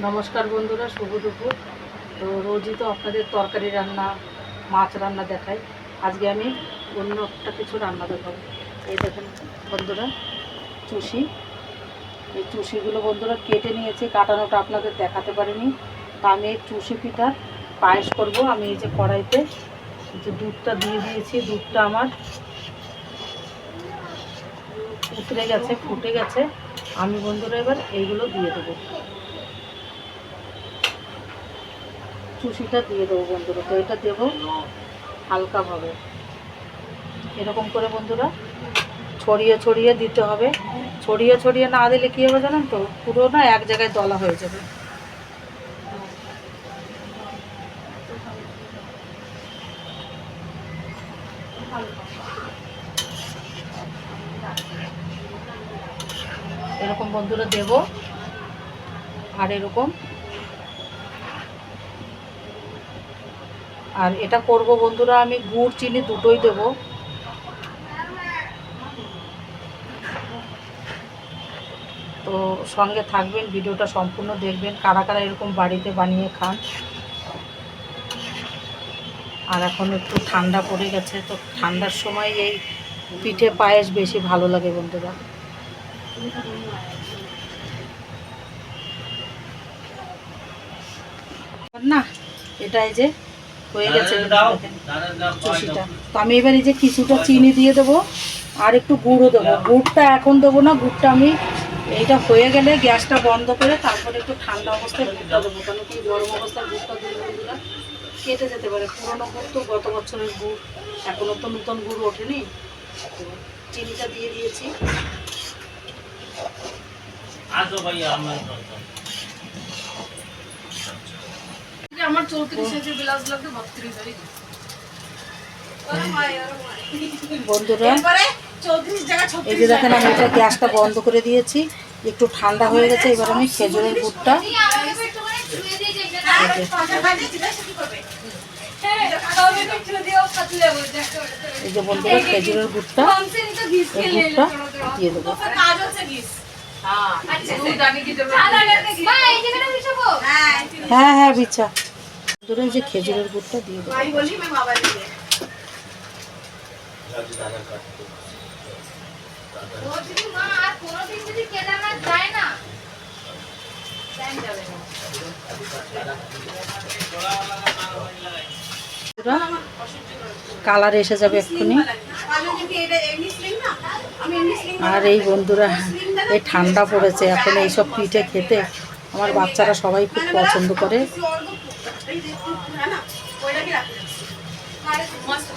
নমস্কার বন্ধুরা, শুভ দুপুর। তো রোজই তো আপনাদের তরকারি রান্না, মাছ রান্না দেখাই। আজকে আমি অন্য একটা কিছু রান্না দেখাবো। এই দেখেন বন্ধুরা, চুষি। এই চুষিগুলো বন্ধুরা কেটে নিয়েছি, কাটানোটা আপনাদের দেখাতে পারিনি। তা আমি এই চুষি পিঠার পায়েস করব। আমি এই যে কড়াইতে যে দুধটা দিয়ে দিয়েছি, দুধটা আমার উতরে গেছে, ফুটে গেছে। আমি বন্ধুরা এবার এইগুলো দিয়ে দেবো। চুষিটা দিয়ে দেবো বন্ধুরা। তো এটা দেবো হালকাভাবে এরকম করে বন্ধুরা ছড়িয়ে ছড়িয়ে দিতে হবে। ছড়িয়ে ছড়িয়ে না দিলে কী হবে জানেন তো? পুরো না এক জায়গায় দলা হয়ে যাবে। এরকম বন্ধুরা দেব। আর এরকম আর এটা করব বন্ধুরা, আমি গুড়, চিনি দুটোই দেব। তো সঙ্গে থাকবেন, ভিডিওটা সম্পূর্ণ দেখবেন, কারা কারা এরকম বাড়িতে বানিয়ে খান। আর এখন একটু ঠান্ডা পড়ে গেছে, তো ঠান্ডার সময় এই পিঠে পায়েস বেশি ভালো লাগে বন্ধুরা। না, এটাই যে হয়ে গেছে চুষিটা। তো আমি এবার এই যে কিছুটা চিনি দিয়ে দেবো আর একটু গুঁড়ো দেবো। গুড়টা এখন দেবো না গুড়টা আমি এইটা হয়ে গেলে গ্যাসটা বন্ধ করে তারপরে একটু ঠান্ডা অবস্থায় গুড়টা দেবো। কেন কি গরম অবস্থায় গুড়টা দিলে বন্ধুরা কেটে যেতে পারে। পুরোনো গুড় তো গত বছরের গুড় এখনও তো নতুন গুড় ওঠেনি। তো চিনিটা দিয়ে দিয়েছি। আসো ভাইয়া আমার আমার চৌত্রিশ ইঞ্চি ব্লাউজ লাগবে বত্রিশ হয়ে বন্ধুরা এই যে দেখেন আমি এটা গ্যাসটা বন্ধ করে দিয়েছি একটু ঠান্ডা হয়ে গেছে এবার আমি খেজুরের গুড়টা এই যে বন্ধুরা খেজুরের গুড়টা এই গুড়টা দিয়ে দেবো। কাজ হচ্ছে গিস। হ্যাঁ হ্যাঁ বিচ্ছা ভিতরে যে খেজুরের গুড়টা দিয়ে দেবো কালার এসে যাবে এক্ষুনি। আর এই বন্ধুরা এই ঠান্ডা পড়েছে এখন এইসব পিঠে খেতে। আমার বাচ্চারা সবাই খুব পছন্দ করে। মস্ত